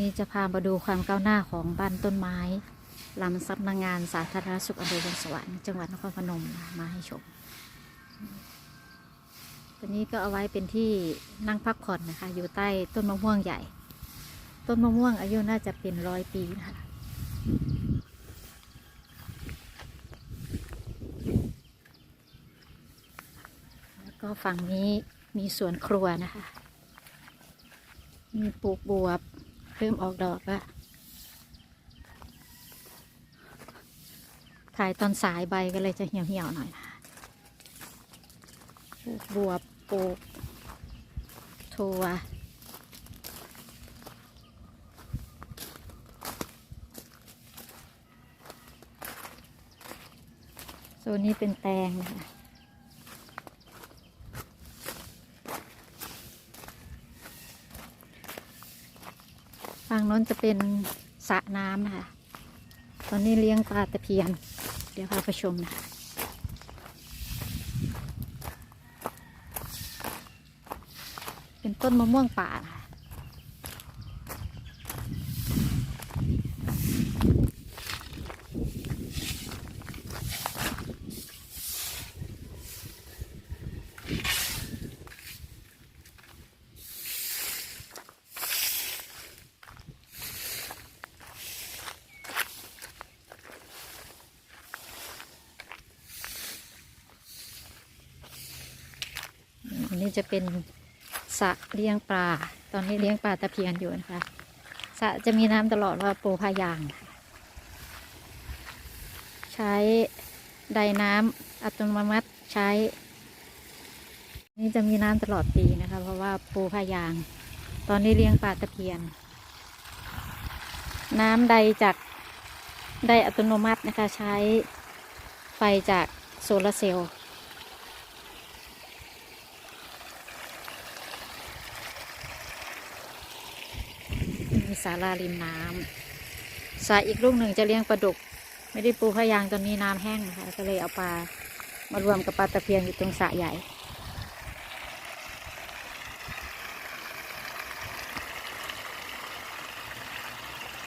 นี่จะพามาดูความก้าวหน้าของบ้านต้นไม้ลำสำนักงานสาธารณสุขอำเภอวงสวรรค์จังหวัดนครพนมมาให้ชม ตัวนี้ก็เอาไว้เป็นที่นั่งพักผ่อนนะคะ อยู่ใต้ต้นมะม่วงใหญ่ ต้นมะม่วงอายุน่าจะเป็นร้อยปีนะคะแล้วก็ฝั่งนี้มีสวนครัวนะคะ มีปลูกบวบ เริ่มออกดอกล้วถ่ายตอนสายใบก็เลยจะเหี่ยวๆหน่อยนะคะปลูกบวบปลูกถั่วโซนนี้เป็นแตงนะคะ ฝั่งน้นจะเป็นสระน้ำนะคะ ตอนนี้เลี้ยงปลาตะเพียน เดี๋ยวพาไปชมนะคะเป็นต้นมะม่วงป่านะคะอั นนี้จะเป็นสระเลี้ยงปลา ตอนนี้เลี้ยงปลาตะเพียนอยู่นะคะสระจะมีน้ำตลอดว่าปูพายาง ใช้ไดน้ำอัตโนมัติใช้ นี่จะมีน้ำตลอดปีนะคะ เพราะว่าปูพายาง ตอนนี้เลี้ยงปลาตะเพียน น้ำใดจากได้อัตโนมัตินะคะใช้ไฟจากโซลาร์เซลล์ มี ศาลาริมน้ำสายอีกลูกหนึ่งจะเลี้ยงปลาดุก ไม่ได้ปูพะยางตอนนี้น้ำแห้งนะคะก็เลยเอาปลามารวมกับปลาตะเพียนอยู่ตรงสระใหญ่